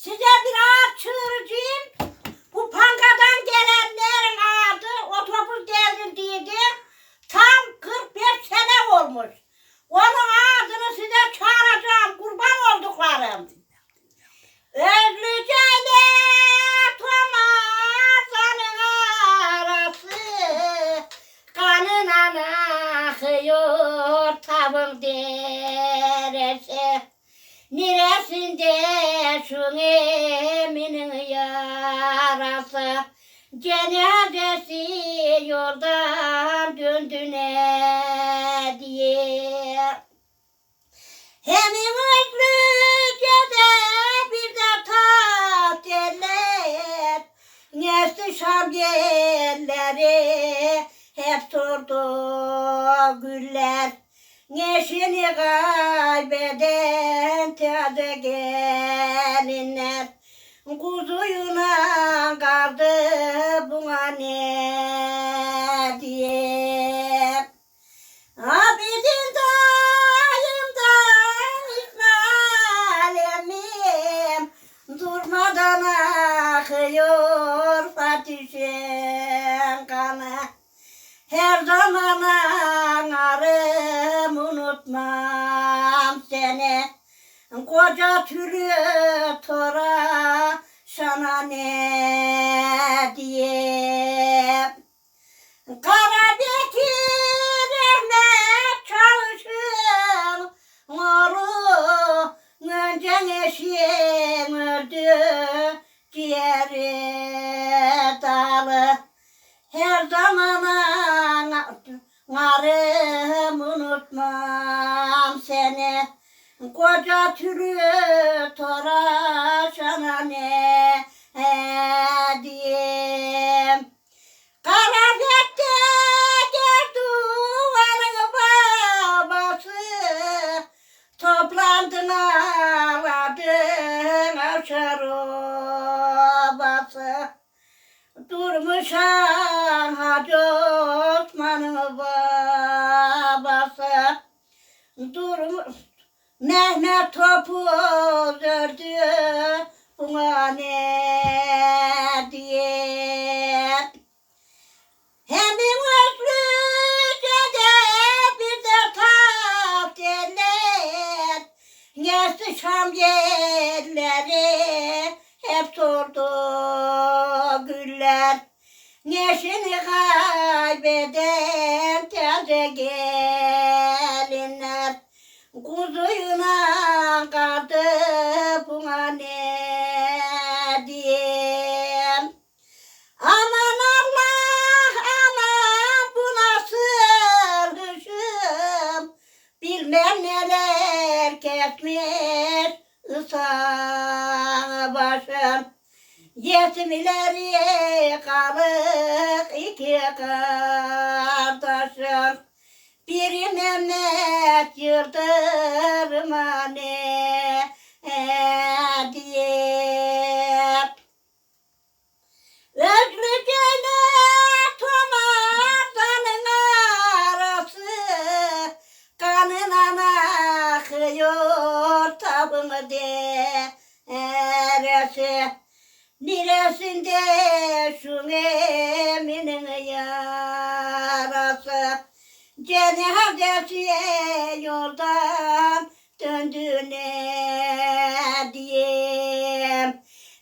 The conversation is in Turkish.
Size bir ağaç çığıracağım. Neresinde şu eminin yarası. Cenazesi yoldan döndü ne diye Hemin özlücede bir de tat eller Nesli şam yerleri hep sordu güller. Neşini kaybeden taze gelinler Kuzuyuna kaldı buna ne diye Abidin dayım da Durmadan akıyor Fatih'in kanı. Her zaman anarım unutmam seni Koca türlü tora sana ne diye Kara Bekir Ahmet çalışır Moru Öncen eşeğin öldü Ciğeri dalı. Her zaman anarım unutmam seni Koca türlü tora sana ne diyeyim? Karabek'te Gerduvan'ın babası Toplandılar adın aşar obası. Durmuş Hacı Osman'ın babası. Durmuş Mehmet topu ördü buna ne diye? Hemin özlücede bir de tat eller Geçti Şam yerleri hep sordu güller. Neşini kaybeden taze Bilmem neler kesmiş ısan başım. Yetimleri kalık iki kardeşim. Biri Mehmet Yıldırım ne yolunu deresi Neresinde şu meminin yarası? Cenazesiye yoldan döndü ne diye?